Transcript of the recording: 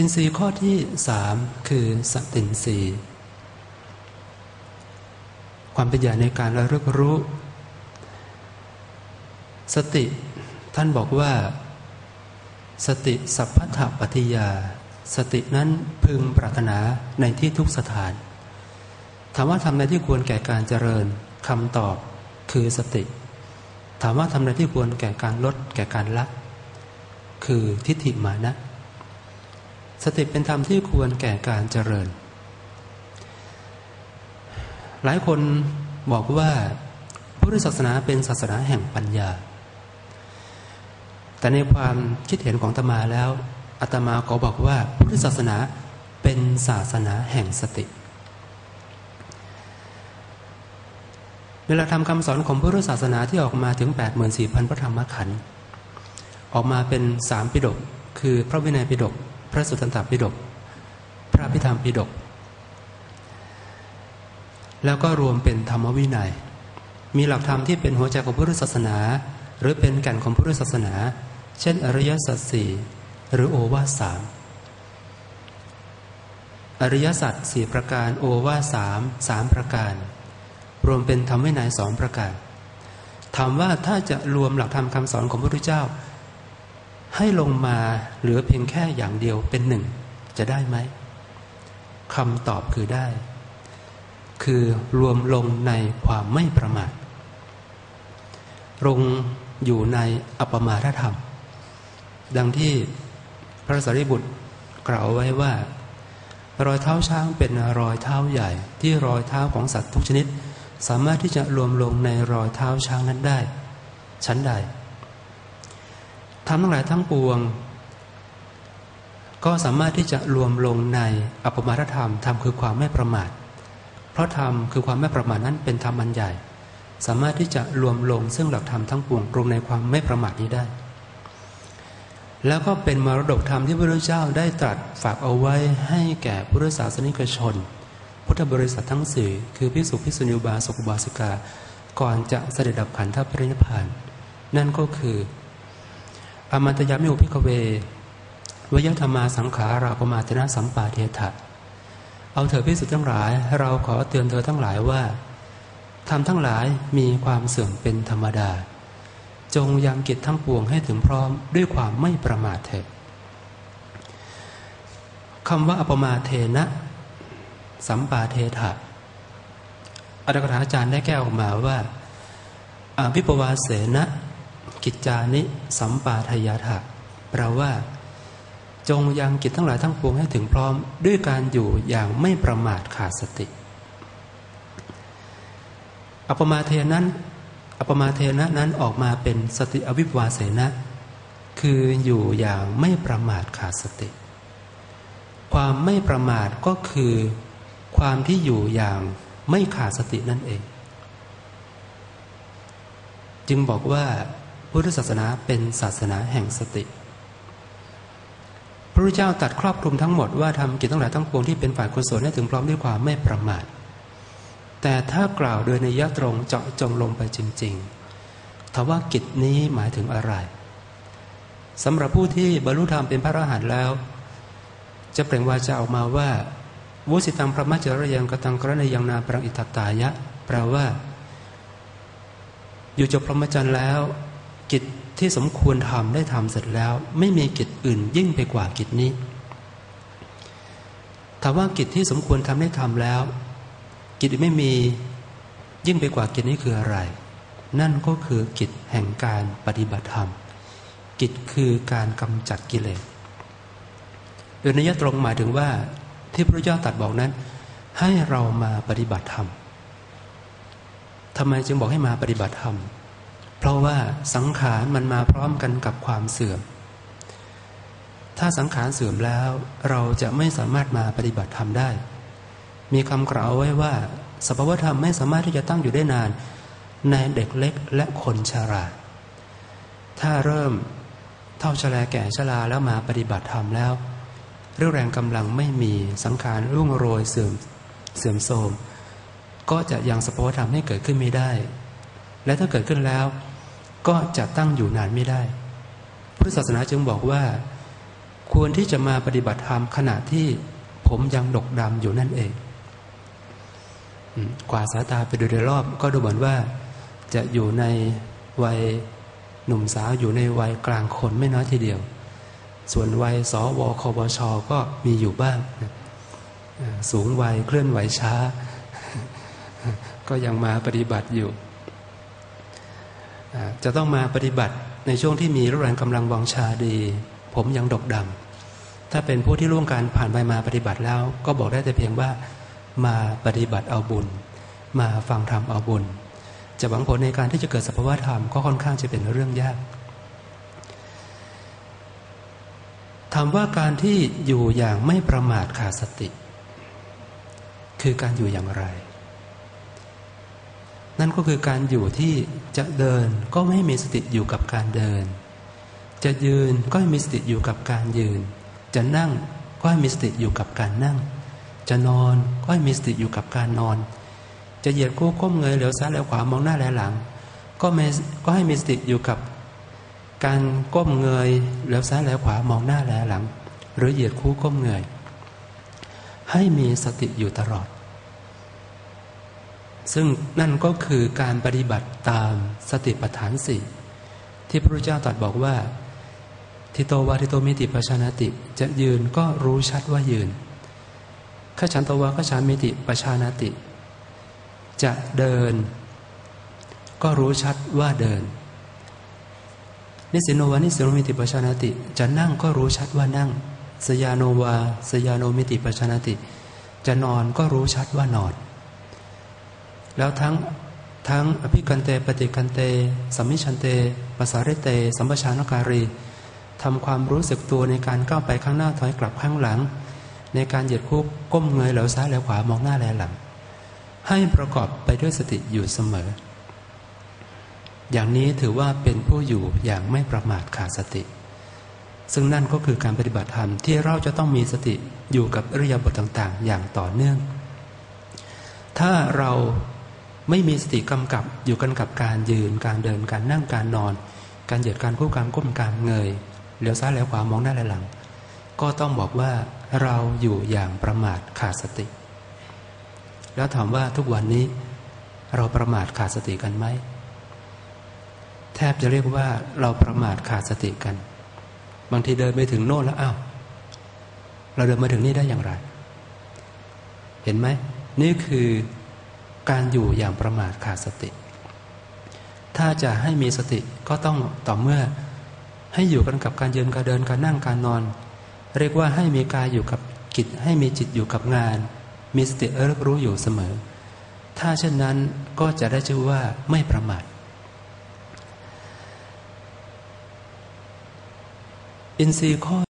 อินทรีย์ข้อที่สามคือสตินทรีย์ความเป็นใหญ่ในการระลึกรู้ สติท่านบอกว่า สติสัพพะปัติยา สตินั้นพึงปรารถนาในที่ทุกสถานถามว่าทำในที่ควรแก่การเจริญคำตอบคือสติ ถามว่าทำในที่ควรแก่การลดแก่การละ คือทิฏฐิมานะ สติเป็นธรรมที่ควรแก่การเจริญ หลายคนบอกว่าพุทธศาสนาเป็นศาสนาแห่งปัญญา แต่ในความคิดเห็นของตมาแล้วอาตมาก็บอกว่าพุทธศาสนาเป็นศาสนาแห่งสติ เวลาทำคำสอนของพุทธศาสนาที่ออกมาถึง 84,000 พระธรรมขันธ์ออกมาเป็นสามปิฎกคือพระวินัยปิฎก พระสุตตันตปิฎกพระพิธรรมปิฎกแล้วก็รวมเป็นธรรมวินัย มีหลักธรรมที่เป็นหัวใจของพุทธศาสนา หรือเป็นแก่นของพุทธศาสนา เช่น อริยสัจสี่หรือโอวาสามอริยสัจสี่ประการโอวาสามสามประการ รวมเป็นธรรมวินัยสองประการถามว่าถ้าจะรวมหลักธรรมคำสอนของพระพุทธเจ้า ให้ลงมาเหลือเพียงแค่อย่างเดียวเป็นหนึ่ง จะได้ไหมคำตอบคือได้ คือรวมลงในความไม่ประมาทลงอยู่ในอัปมาทธรรม ดังที่พระสารีบุตรกล่าวไว้ว่า รอยเท้าช้างเป็นรอยเท้าใหญ่ ที่รอยเท้าของสัตว์ทุกชนิด สามารถที่จะรวมลงในรอยเท้าช้างนั้นได้ ชั้นใด ทำทั้งหลายทั้งปวง ก็สามารถที่จะรวมลงในอัปมาทธรรมธรรมคือความไม่ประมาท เพราะธรรมคือความไม่ประมาทนั้นเป็นธรรมอันใหญ่ สามารถที่จะรวมลงซึ่งหลักธรรมทั้งปวงรวมในความไม่ประมาทนี้ได้ แล้วก็เป็นมรดกธรรมที่พระพุทธเจ้าได้ตรัสฝากเอาไว้ให้แก่พุทธศาสนิกชน พุทธบริษัททั้งสี่คือพิสุพิสุณิบาสกุบาสิกาก่อนจะเสด็จดับขันธปรินิพาน นั่นก็คือ อมัตยามิอุพิกเววยธรรมาสังขาราปมาตนะสัมปาเทถะเอาเถอพิสุทั้งหลาย เราขอเตือนเธอทั้งหลายว่าทำทั้งหลายมีความเสื่อมเป็นธรรมดา จงยังกิจทั้งปวงให้ถึงพร้อมด้วยความไม่ประมาทเถิดคำว่าอปมาเทนะ สัมปาเทถะอัตถกถาอาจารย์ได้แก้ออกมาว่าอภิปวาเสนะ กิจจานิสัมปาทยาถะแปลว่า จงยังกิจทั้งหลายทั้งปวงให้ถึงพร้อม ด้วยการอยู่อย่างไม่ประมาทขาดสติ อัปมาเทนั้นอัปมาเทนะนั้นออกมาเป็นสติอวิปวาเสนะ คืออยู่อย่างไม่ประมาทขาดสติ ความไม่ประมาทก็คือความที่อยู่อย่างไม่ขาดสตินั่นเอง จึงบอกว่า พุทธศาสนาเป็นศาสนาแห่งสติ พระพุทธเจ้าตัดครอบคลุมทั้งหมดว่าทำกิจทั้งหลายทั้งปวงที่เป็นฝ่ายกุศลให้ถึงพร้อมด้วยความไม่ประมาท แต่ถ้ากล่าวโดยในยะตรงเจาะจงลงไปจริงๆทว่ากิจนี้หมายถึงอะไรสำหรับผู้ที่บรรลุธรรมเป็นพระอรหันต์แล้ว จะเปล่งวาจาออกมาว่าวุสิตังพระมัจจรยังกตังกรณยังนาปรังอิตตายะ แปลว่า อยู่จบพรหมจรรย์แล้ว กิจที่สมควรทำได้ทำเสร็จแล้ว ไม่มีกิจอื่นยิ่งไปกว่ากิจนี้ถามว่ากิจที่สมควรทำได้ทำแล้ว กิจไม่มียิ่งไปกว่ากิจนี้คืออะไร นั่นก็คือกิจแห่งการปฏิบัติธรรม กิจคือการกำจัดกิเลสโดยนัยตรงหมายถึงว่าที่พระเจ้าตรัสบอกนั้น ให้เรามาปฏิบัติธรรมทำไมจึงบอกให้มาปฏิบัติธรรม เพราะว่าสังขารมันมาพร้อมกันกับความเสื่อม ถ้าสังขารเสื่อมแล้วเราจะไม่สามารถมาปฏิบัติธรรมได้ มีคำกล่าวไว้ว่าสภาวธรรมไม่สามารถที่จะตั้งอยู่ได้นาน ในเด็กเล็กและคนชราถ้าเริ่มเท่าชราแก่ชราแล้วมาปฏิบัติธรรมแล้ว เรี่ยวแรงกำลังไม่มีสังขารรุ่งโรยเสื่อมเสื่อมโทรมก็จะยังสภาวธรรมให้เกิดขึ้นไม่ได้ และถ้าเกิดขึ้นแล้ว ก็จะตั้งอยู่นานไม่ได้ พุทธศาสนาจึงบอกว่า ควรที่จะมาปฏิบัติธรรมขณะที่ผมยังดกดำอยู่นั่นเองกว่าสายตาไปดูโดยรอบ ก็ดูเหมือนว่า จะอยู่ในวัยหนุ่มสาวอยู่ในวัยกลางคนไม่น้อยทีเดียว ส่วนวัยสวคบชก็มีอยู่บ้างสูงวัยเคลื่อนไหวช้า ก็ยังมาปฏิบัติอยู่ จะต้องมาปฏิบัติในช่วงที่มีแรงกำลังวังชาดี ผมยังดกดำถ้าเป็นผู้ที่ร่วงการผ่านไปมาปฏิบัติแล้ว ก็บอกได้แต่เพียงว่ามาปฏิบัติเอาบุญ มาฟังธรรมเอาบุญ จะหวังผลในการที่จะเกิดสภาวะธรรมก็ค่อนข้างจะเป็นเรื่องยากถามว่าการที่อยู่อย่างไม่ประมาทขาดสติ คือการอยู่อย่างไร นั่นก็คือการอยู่ที่จะเดินก็ไม่มีสติอยู่กับการเดิน จะยืนก็ให้มีสติอยู่กับการยืน จะนั่งก็ให้มีสติอยู่กับการนั่ง จะนอนก็ให้มีสติอยู่กับการนอน จะเหยียดคู่ก้มเงยเหลียวซ้ายเหลียวขวามองหน้าแลหลัง ก็ไม่ก็ให้มีสติอยู่กับ การก้มเงยเหลียวซ้ายเหลียวขวามองหน้าแลหลัง หรือเหยียดคู่ก้มเงย ให้มีสติอยู่ตลอด ซึ่งนั่นก็คือการปฏิบัติตามสติปัฏฐานสี่ที่พระพุทธเจ้าตรัสบอกว่า ทิโตวาทิโตมิติปชานติ จะยืนก็รู้ชัดว่ายืนขฉันตวะขฉันมิติปชานาติ จะเดิน ก็รู้ชัดว่าเดิน นิสิโนวานิสิโนมิติปชานาติ จะนั่งก็รู้ชัดว่านั่ง สยาโนวาสยาโนมิติปชานาติ จะนอนก็รู้ชัดว่านอน แล้วทั้งทั้งอภิกันเตปฏิกันเตสัมมิชันเตปสาริเต สัมปชานการีทำความรู้สึกตัวในการก้าวไปข้างหน้าถอยกลับข้างหลัง ในการเหยียดคุกก้มเงยเหลวซ้ายเหลวขวามองหน้าแลหลัง ให้ประกอบไปด้วยสติอยู่เสมอ อย่างนี้ถือว่าเป็นผู้อยู่อย่างไม่ประมาทขาดสติ ซึ่งนั่นก็คือการปฏิบัติธรรมที่เราจะต้องมีสติอยู่กับอริยบทต่าง ๆ อย่างต่อเนื่อง ถ้าเรา ไม่มีสติกำกับอยู่กันกับการยืนการเดินการนั่งการนอน การเหยียดการคู่การก้มการเงยเหลียวซ้ายเหลียวขวามองหน้าแลหลัง ก็ต้องบอกว่าเราอยู่อย่างประมาทขาดสติ แล้วถามว่าทุกวันนี้ เราประมาทขาดสติกันไหมแทบจะเรียกว่าเราประมาทขาดสติกัน บางทีเดินไปถึงโน่นแล้วอ้าวเราเดินมาถึงนี่ได้อย่างไร เห็นไหมนี่คือ การอยู่อย่างประมาทขาดสติ ถ้าจะให้มีสติก็ต้องต่อเมื่อ ให้อยู่กันกับการยืนการเดินการนั่งการนอน เรียกว่าให้มีกายอยู่กับกิจให้มีจิตอยู่กับงาน มีสติเอรรู้อยู่เสมอ ถ้าเช่นนั้นก็จะได้ชื่อว่าไม่ประมาทอินทรีย์ข้อ